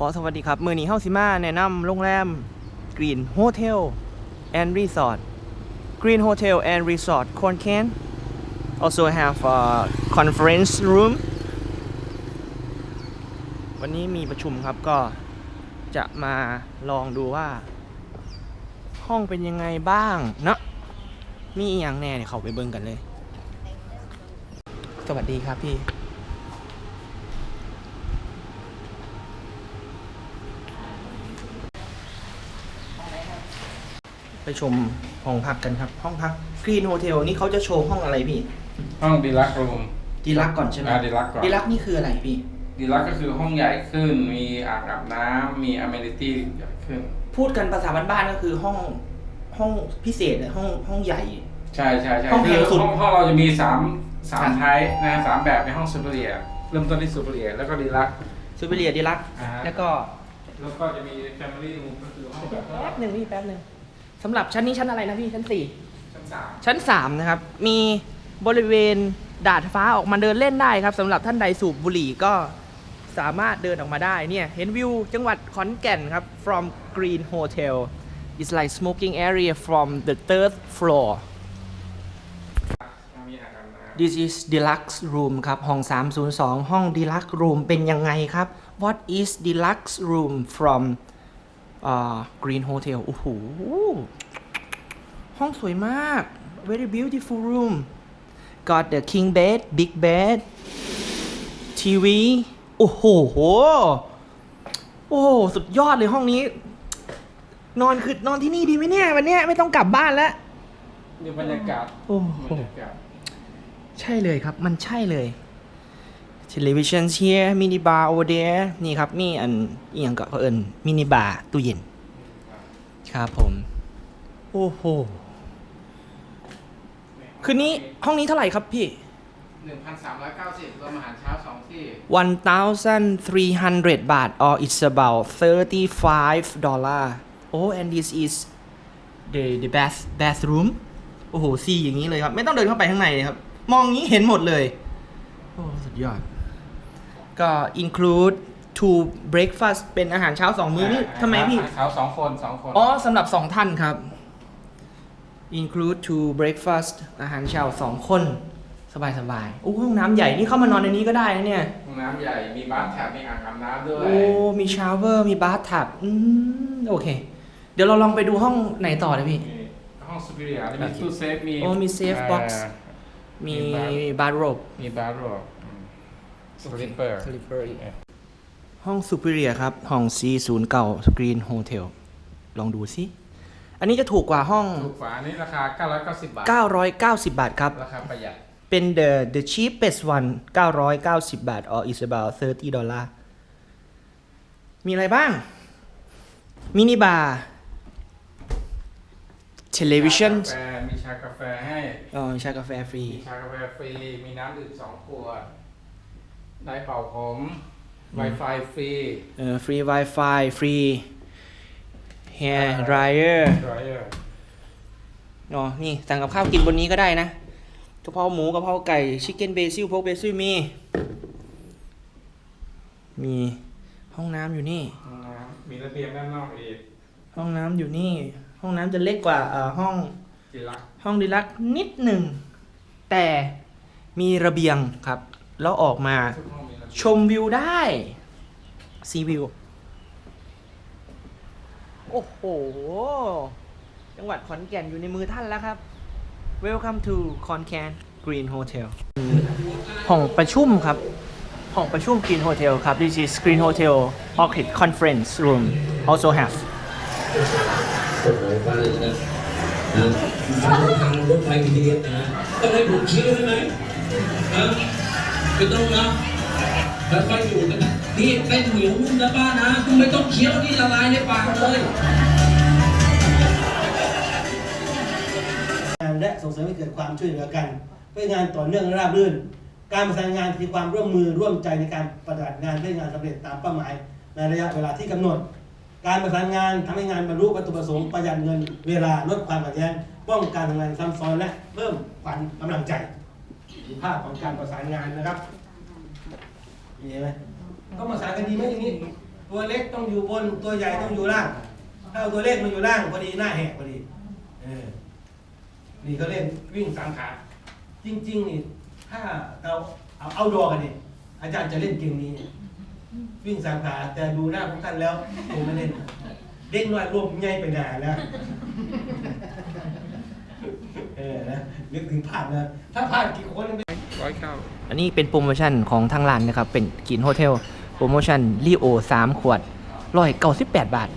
ขอสวัสดีครับมือนี้เฮาสิมาแนะนำโรงแรม Green Hotel and Resort Green Hotel and Resort k o n k a n also have a conference room วันนี้มีประชุมครับก็จะมาลองดูว่า ห้องเป็นยังไงบ้างเนาะมีอย่างแน่เดี๋ยวเขาไปเบิ่งกันเลย สวัสดีครับพี่ ไปชมห้องพักกันครับ ห้องพักกรีนโฮเทลนี่เขาจะโชว์ห้องอะไรพี่ ห้องดีลักรูมดีลักก่อนใช่ไหมอ่าดีลักก่อนดีลักนี่คืออะไรพี่ดีลักก็คือห้องใหญ่ขึ้น มีอ่างอาบน้ำมีอเมนิตี้ใหญ่ขึ้น พูดกันภาษาบ้านๆก็คือห้องห้องพิเศษเนี่ยห้องห้องใหญ่ ใช่ใช่ใช่ห้องแพงสุด ห้องห้องเราจะมีสามสามครับไทป์นะสามแบบในห้องซูเปอร์เรียเริ่มต้นที่ซูเปอร์เรียแล้วก็ดีลัก ซูเปอร์เรียดีลักอ่าฮะแล้วก็แล้วก็จะมีแฟมิลี่รูมก็คือห้องแบบแป๊บหนึ่งพี่แป๊บหนึ่ง สำหรับชั้นนี้ชั้นอะไรนะพี่ชั้นสี่ชั้นสามชั้น3นะครับ มีบริเวณดาดฟ้าออกมาเดินเล่นได้ครับสำหรับท่านใดสูบบุหรี่ก็สามารถเดินออกมาได้เนี่ยเห็นวิวจังหวัดขอนแก่นครับ from Green Hotel it's like smoking area from the third floor มีอ่างอาบน้ this is deluxe room ครับ ห้อง 302 ห้อง deluxe room เป็นยังไงครับ what is deluxe room from uh, Green Hotel โอ้โห ห้องสวยมาก very beautiful room got the king bed big bed TV โอ้โห โอ้โหสุดยอดเลยห้องนี้ นอนคือนอนที่นี่ดีไหมเนี่ย วันเนี้ยไม่ต้องกลับบ้านแล้วำมีบรรยากาศโอ้โห บรรยากาศ ใช่เลยครับ มันใช่เลย television here mini bar over there นี่ครับ มีอันอหย่างก็เขาเอิญมินิบาร์ตู้เย็น ครับผม โอ้โห คืนนี้ห้องนี้เท่าไหร่ครับพี่หนึ่งพันสามร้อยเก้าสิบรวมอาหารเช้าสองที่ 1,300 baht or it's about 35 dollar oh and this is the the bath bathroom โอ้โหซีอย่างนี้เลยครับ ไม่ต้องเดินเข้าไปข้างในเลยครับ มองอย่างนี้เห็นหมดเลย โอ้ สุดยอด ก็ include two breakfast เป็นอาหารเช้าสองมื้อนี่ทำไมพี่อาหารเช้าสองคนสองคนอ๋อสำหรับสองท่านครับ include two breakfast อาหารเช้าสองคน สบายสบายๆโอ้ห้องน้ำใหญ่นี่เข้ามานอนในนี้ก็ได้นะเนี่ย ห้องน้ำใหญ่มีบาร์แท็บมีอ่างอาบน้ำด้วย โอ้ มีชาวเวอร์ มีบาร์ทับอืม โอเค เดี๋ยวเราลองไปดูห้องไหนต่อเลยพี่ มีห้องสปิเรียมีโอเคตู้เซฟมีโอ้มี safe box อ่ามีมีบาร์บาร์โรบมีบาร์โร บสลิปเปอร์ห้องซูเปอร์เรียครับ ห้อง C09 Green Hotel ลองดูสิอันนี้จะถูกกว่าห้อง ถูกฝาอันนี้ราคา 990 บาท 990 บาทครับ ราคาประหยัด เป็น the the cheapest one 990 บาท or is about 30ดอลลาร์มีอะไรบ้าง มินิบาร์ television ชากาแฟมีชากาแฟให้อ๋อชากาแฟฟรี มีชากาแฟฟรี มีน้ำดื่มสองขวด ได้เป่าผม Wi-Fi ฟรีเอ่อฟรี Wi-Fi ฟรี hair dryer dryer อ๋อนี่สั่งกับข้าวกินบนนี้ก็ได้นะกะเพราหมูกะเพราไก่ชิคเก้นเบซิลพวกเบซิลมี มีห้องน้ำอยู่นี่ ห้องน้ำมีระเบียงด้านนอกอีก ห้องน้ำอยู่นี่ ห้องน้ำจะเล็กกว่าเอ่อห้องจิรักห้องดีลักซ์นิดหนึ่ง แต่มีระเบียงครับ แล้วออกมาชมวิวได้ซีวิว โอ้โห จังหวัดขอนแก่นอยู่ในมือท่านแล้วครับ Welcome to ขอนแก่น Green Hotel ห้องประชุมครับ ห้องประชุม Green Hotel ครับ This is Green Hotel Orchid Conference Room also have โอ้โหมาเลยนะนะทางรถไฟดีนะต้องให้ผมชื่อใช่ไหม ไม่ต้องนะค่อยดูกันนะนี่เป็นเหนียวนุ่มนะป้านะคุณไม่ต้องเคี้ยวนี่ละลายในปากเลยงานและส่งเสริมให้เกิดความช่วยเหลือกัน เพื่องานต่อเนื่องราบรื่น การประสานงานคือความร่วมมือร่วมใจในการปฏิบัติงานเพื่องานสำเร็จตามเป้าหมาย ในระยะเวลาที่กำหนด การประสานงานทำให้งานบรรลุวัตถุประสงค์ประหยัดเงินเวลาลดความขัดแย้งป้องกันทำงานซ้ำซ้อนและเพิ่มขวัญกำลังใจ ภาพของการประสานงานนะครับเห็นไหมก็ประสานกันดีไหมอย่างนี้ ตัวเล็กต้องอยู่บนตัวใหญ่ต้องอยู่ล่าง ถ้าเอาตัวเล็กมันอยู่ล่างพอดีหน้าแหกพอดีเออนี่เขาเล่นวิ่งสามขาจริง ๆ นี่ ถ้าเราเอาเอาดอกันนี่อาจารย์จะเล่นเกมนี้ วิ่งสามขาแต่ดูหน้าพวกท่านแล้วคงไม่เล่นเด้งน้อยรวมใหญ่ไปหนาแล้ว เออนะนึกถึงภาพนะ ถ้าภาพกี่คนร้อยเก้าอันนี้เป็นโปรโมชั่นของทางร้านนะครับ เป็นกินโฮเทลโปรโมชั่นลีโอ3ขวดร้อยเก้าสิบแปดบาท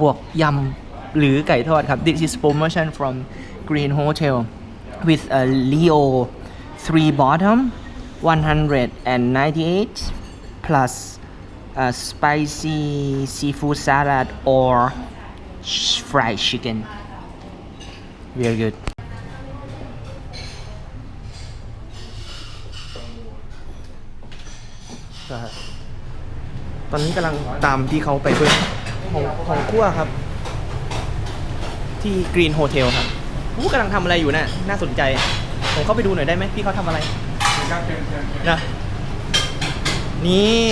บวกยำหรือไก่ทอดครับ This is promotion from Green Hotel with a Leo 3 bottom 198 plus a spicy seafood salad or sh- fried chicken very good ตอนนี้กำลังตามพี่เขาไปเพื่อของของคั่วครับ ที่กรีนโฮเทลครับผู้กำลังทำอะไรอยู่น่ะน่าสนใจ ผมเข้าไปดูหน่อยได้ไหมพี่เขาทำอะไรครับเชิญเชิญเชิญนะนี่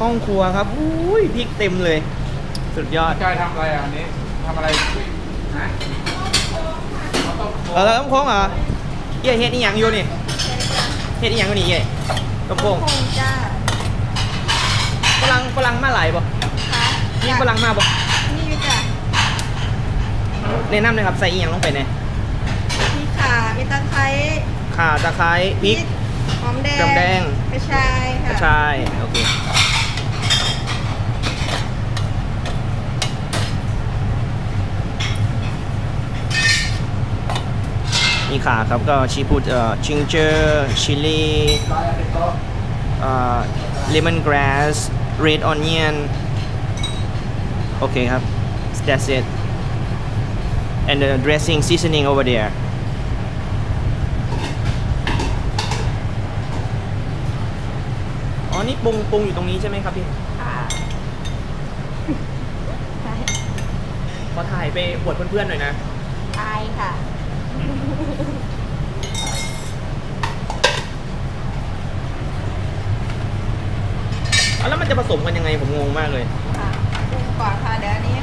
ห้องครัวครับอุ้ยพริกเต็มเลย สุดยอดจอยทำอะไรอะวันนี้ทำอะไรฮะข้าวต้มโคเออแล้วต้มโค้งเหรอเย่เฮ็ดนี่ยังอยู่นี่เฮ็ดนี่ยังอยู่นี่เย่ต้มโค้งคงจ้า ฝรั่งฝรั่งมาหลายบ่ค่ะนี่ฝรั่งมาบ่นี่จ้ะแนะนำเลยครับใส่อีหยังลงไปเนี่ยมีข่ามีตะไคร้ข่าตะไคร้พริกหอมแดงหอมแดงกระชายกค่ะระชายโอเคนี่ขาครับก็ชีพูดเอ่อจิงเจอร์ชิลลี่เอ่อเลมอนกราส red onion โอเคครับ that's it and the dressing seasoning over there อ๋อ นี่ปรุงปรุงอยู่ตรงนี้ใช่ไหมครับพี่ค่ะใช่ขอถ่ายไปอวดเพื่อนๆหน่อยนะตายค่ะ อ๋อแล้วมันจะ ผสมกันยังไงผมงงมากเลยค่ะปรุงก่อนค่ะเดี๋ยวอันนี้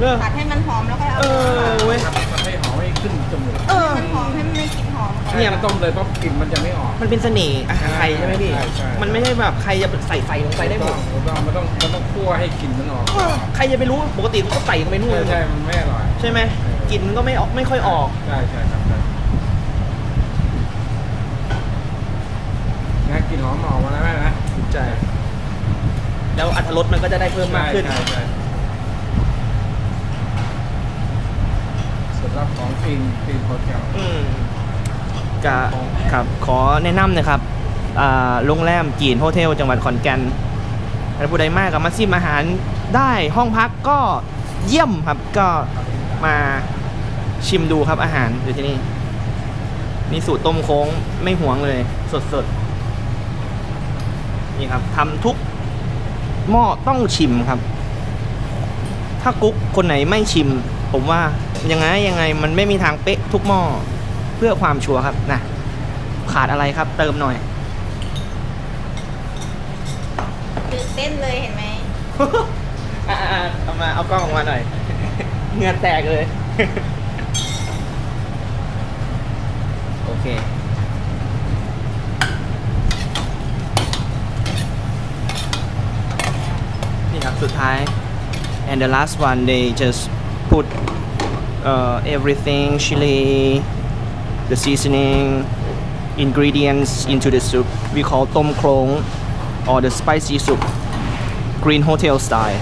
เออผัดให้มันหอมแล้วค่อยเอาเออเว้ยทำให้หอมให้ขึ้นจมูกเออให้มันหอมให้มันไม่กลิ่นหอมก่อนเนี่ยถ้าต้มเลยเพราะกลิ่นมันจะไม่ออก มันเป็นเสน่ห์อาหารไทยใช่ไหมพี่ ใช่ใช่ มันไม่ใช่แบบใครจะใส่ไฟลงไปได้หมดถูกต้องมันต้องมันต้องคั่วให้กลิ่นมันออกเออใครจะไปรู้ปกติเขาก็ใส่ลงไปนู่นใช่ใช่มันไม่อร่อยใช่ไหมกลิ่นมันก็ไม่ออกไม่ค่อยออก ใช่ใช่ครับใช่นะกลิ่นหอมออกมาแล้วแม่นะใช่ แล้วอัตรสมันก็จะได้เพิ่มมากขึ้น ใช่ใช่ส่วนรับของฟินฟินโฮเทล อืมกะครับขอแนะนำนะครับอ่าโรงแรมกีนโฮเทลจังหวัดขอนแก่นถ้าผู้ใดมากกับมาซิมอาหารได้ห้องพักก็เยี่ยมครับก็มาชิมดูครับอาหารอยู่ที่นี่ มีสูตรต้มโค้งไม่หวงเลย สดๆ นี่ครับทำทุก หม้อต้องชิมครับ ถ้ากุ๊กคนไหนไม่ชิม ผมว่ายังไงยังไงมันไม่มีทางเป๊ะทุกหม้อเพื่อความชัวร์ครับนะขาดอะไรครับเติมหน่อยตื่นเต้นเลยเห็นไหมอะอะเอามาเอากล้องออกมาหน่อยเหงื่อแตกเลย โอเค สุดท้าย and the last one they just put uh, everything chili the seasoning ingredients into the soup we call tom krong or the spicy soup green hotel style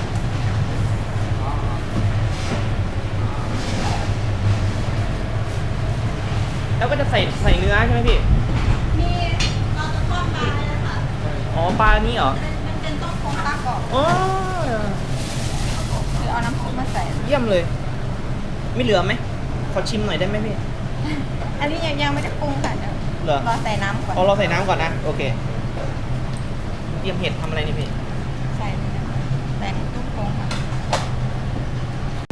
แล้วก็จะใส่ใส่เนื้อใช่ไหมพี่ มีเราจะทอดปลาเลยนะคะ อ๋อ ปลานี่เหรอ เป็นมันเป็นต้มโครงปลากรอบ อ๋อ มาใส่ เยี่ยมเลย ไม่เหลือไหมขอชิมหน่อยได้ไหมพี่ อันนี้ยังยังไม่ได้ปรุงค่ะเดี๋ยวเหรอรอใส่น้ำก่อนเอาเราใส่น้ำก่อนนะ โอเค เตรียมเห็ดทำอะไรนี่พี่ ใส่ใส่ในต้มโครงค่ะ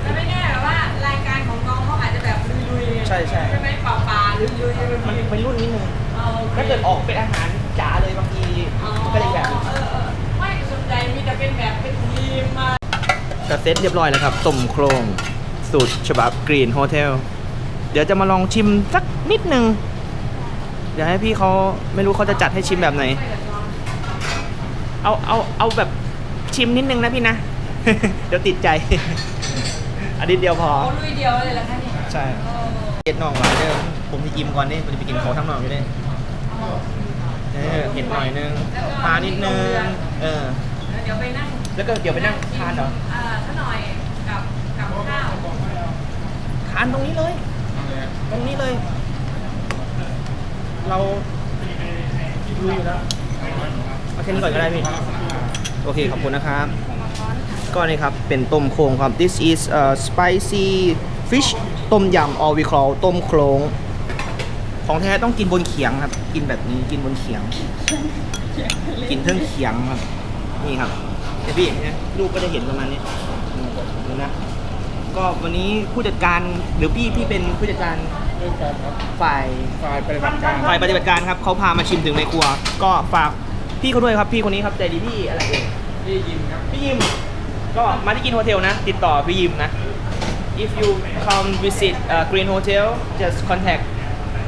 แล้วไม่แน่หรอกว่ารายการของน้องเขาอาจจะแบบลุยๆใช่ใช่ใช่ไหมป่าป่าๆลุยๆมันเป็นรุ่นนิดนึงเอาโอคถ้าเกิดออกเป็นอาหารจ๋าเลยบางที อ๋อ มันก็เลยแบบ เออเออไม่สนใจมีแต่เป็นแบบเป็น ก็เซ็ตเรียบร้อยแล้วครับต้มโครงสูตรฉบับกรีนโฮเทลเดี๋ยวจะมาลองชิมสักนิดนึง เดี๋ยวให้พี่เขาไม่รู้เขาจะจัดให้ชิมแบบไหน เอาเอาเอาแบบชิมนิดนึงนะพี่นะ เดี๋ยวติดใจ อันนี้เดียวพอโอ้ลุยเดียวเลยเหรอคะเนี่ยใช่เห็ดหน่องหลายเด้อผมจะอิ่มก่อนนี่ผมจะไปกินเขาทั้งหน่องอยู่เด้เออเห็ดหน่อยนึงปลานิดนึง เออแล้วเดี๋ยวไปนั่ง แล้วก็เดี๋ยวไปนั่งทานเหรออ่าข้าวหน่อยกับกับข้าวทานตรงนี้เลย ตรงนี้เลย เราลุยอยู่แล้วเอาแค่นี้ก่อนก็ได้พี่ โอเค ขอบคุณนะครับ ก็นี่ครับ เป็นต้มโครงครับ this is a spicy fish ต้มยำ or we call ต้มโครง ของแท้ต้องกินบนเขียงครับ กินแบบนี้ กินบนเขียง กินเครื่องเขียงครับ นี่ครับ เดี๋ยวพี่นะลูกก็จะเห็นประมาณนี้อืมดูนะ ก็วันนี้ผู้จัดการหรือพี่พี่เป็นผู้จัดการด้วยกันครับฝ่ายฝ่ายปฏิบัติการฝ่ายปฏิบัติการครับเขาพามาชิมถึงในครัว ก็ฝากพี่เขาด้วยครับพี่คนนี้ครับใจดีพี่อะไรเอ่ยที่ยิมครับพี่ยิมก็มาที่กินโฮเทลนะ ติดต่อพี่ยิมนะ if you come visit uh, Green Hotel just contact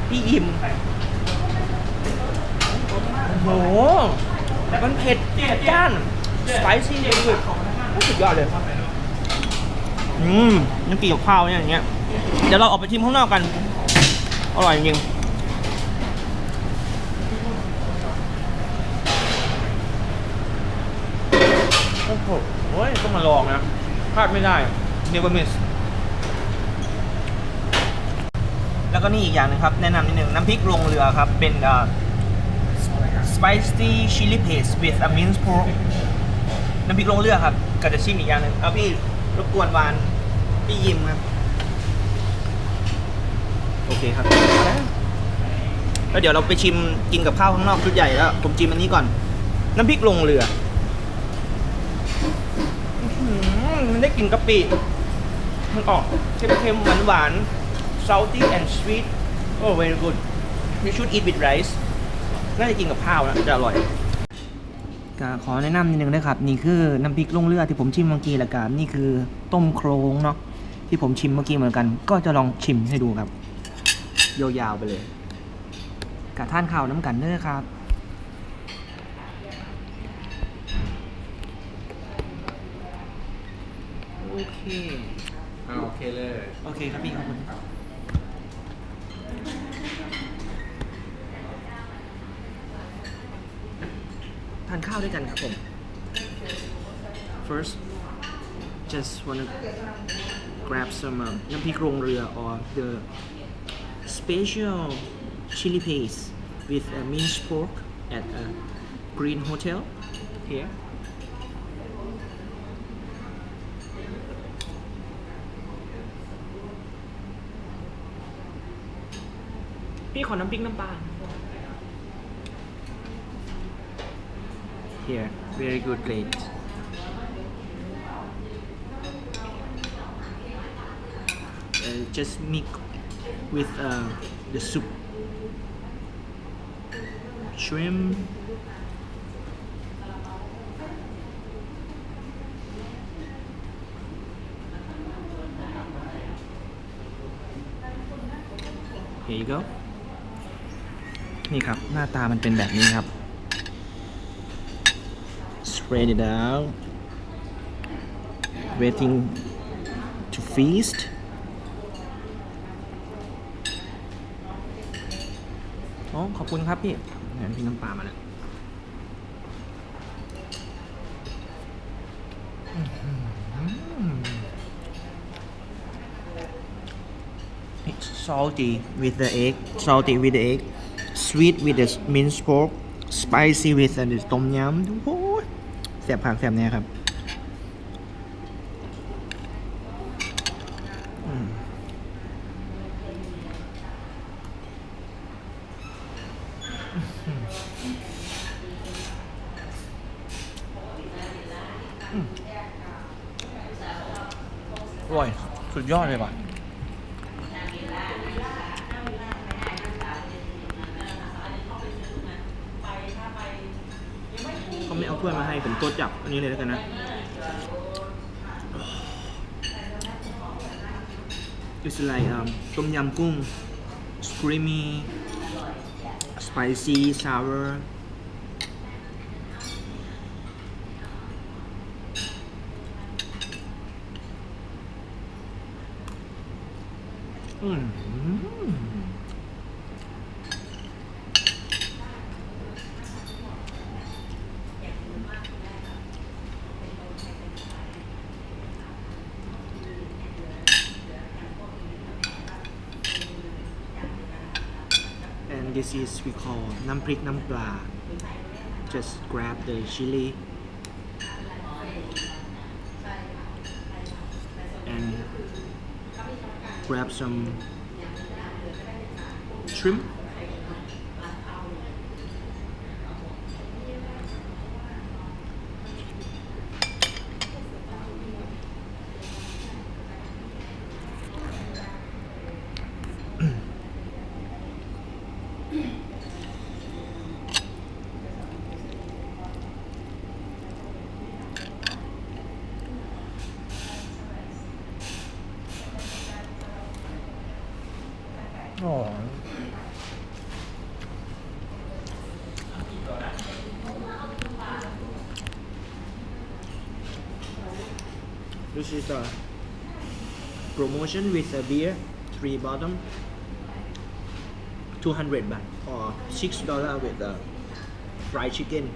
พี่ยิมโอ้โหมันเผ็ดจัด จ้าน spicy เลยคือสุดยอดเลย อืมยังกินกับข้าวเนี่ยอย่างเงี้ย เดี๋ยวเราออกไปชิมข้างนอกกัน อร่อยจริงๆโอ้โหเฮ้ยต้องมาลองนะ พลาดไม่ได้ never miss แล้วก็นี่อีกอย่างหนึงครับ แนะนำนิดนึง น้ำพริกลงเรือครับ เป็นเอ่อ spicy chili paste with a minced pork น้ำพริกลงเรือครับก็จะชิมอีกอย่างหนึ่งเอาพี่รบกวนวานพี่ยิมครับ โอเคครับแล้วเดี๋ยวเราไปชิมกินกับข้าวข้างนอกชุดใหญ่แล้วผมชิมอันนี้ก่อน น้ำพริกลงเรืออื้อหือมันได้กลิ่นกะปิมันออกเค็มๆหวานๆ salty and sweet โอ้ very good you should eat with rice น่าจะกินกับข้าวนะจะอร่อย ก็ขอแนะนำนิดนึงนะครับ นี่คือน้ำพริกลงเรือที่ผมชิมเมื่อกี้แหละครับนี่คือต้มโครงเนาะที่ผมชิมเมื่อกี้เหมือนกัน ก็จะลองชิมให้ดูครับยาวๆไปเลยกะท่านข่าวน้ำกันเด้อครับโอเค อ่าโอเคเลย โอเคครับพี่ขอบคุณ ทานข้าวด้วยกันครับผม first just wanna grab some uh, น้ำพริกโรงเรือ or the special chili paste with a minced pork at a green hotel here พี่ขอน้ำพริกน้ำปลา here very good plate. uh, just mix with uh, the soup. Shrimp. Here you go. นี่ครับ หน้าตามันเป็นแบบนี้ครับ spread it out waiting to feast อ๋อ ขอบคุณครับพี่เห็นพี่น้ำปลามาแล้วอื้อหือ It's salty with the egg, salty with the egg, sweet with the minced pork, spicy with the ต้มยำโอ้ย แสบผักแสบเนี่ยครับอืมอืมอร่อย สุดยอดเลยว่ะ ถ้วยมาให้ผมตัวจับอันนี้เลยแล้วกันนะอิสไลต้มยำกุ้ง creamy spicy sour อืม this is we call น้ำพริกน้ำปลา just grab the chili and grab some shrimp This is a promotion with a beer, three bottom, 200 baht or six dollar with the fried chicken.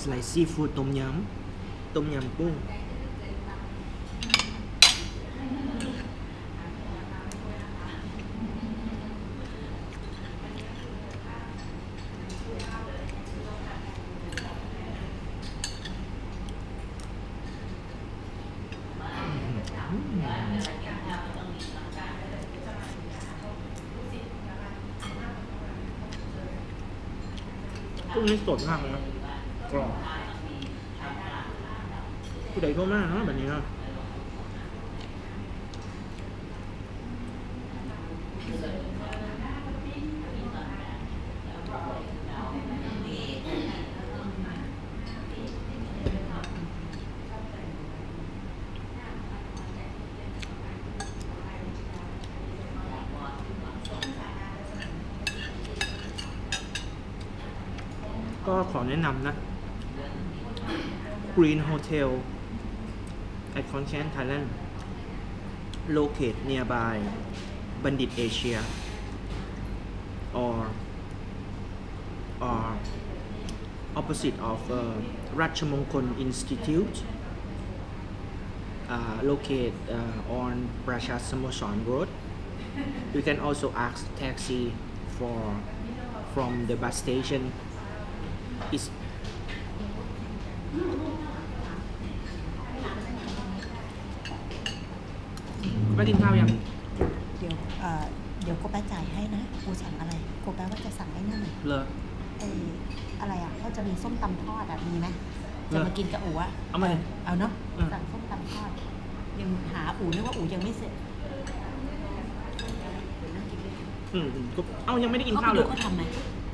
It's like seafood tom yum, tom yum gung. กุ้งนี่สดมากเลยนะ กรอบผู้ใดก็มากเนาะแบบนี้เนาะก็ขอแนะนำนะ Green Hotel at Khon Thailand located nearby Bandit Asia or or opposite of uh, Ratchamongkol Institute uh, located uh, on Samosan Road. You can also ask taxi for from the bus station is ไม่กินข้าวยัง เดี๋ยวเอ่อเดี๋ยวโกแปะจ่ายให้นะกูสั่งอะไรโกแปะว่าจะสั่งไอ้นั่นเลอ ไอ้อะไรอะก็จะมีส้มตำทอดอะมีไหมเออจะมากินกับอู๋อะเอามาเลยเอาเนาะอืมสั่งส้มตำทอดยังหาอู๋นึกว่าอู๋ยังไม่เสร็จอืมอืมก็เอ้ายังไม่ได้กินเขาไปข้าวเลดูยเขาทำไหม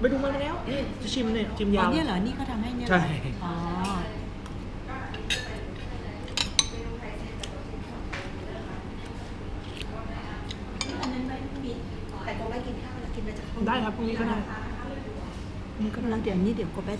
ไปดูมาแล้วนี่จะชิมเนี่ยชิมาวอ๋อยเนี่ยเหรอนี่เขาทำให้เนี่ยเหรอใช่ อ๋ออันนั้นไม่มี แต่โกแป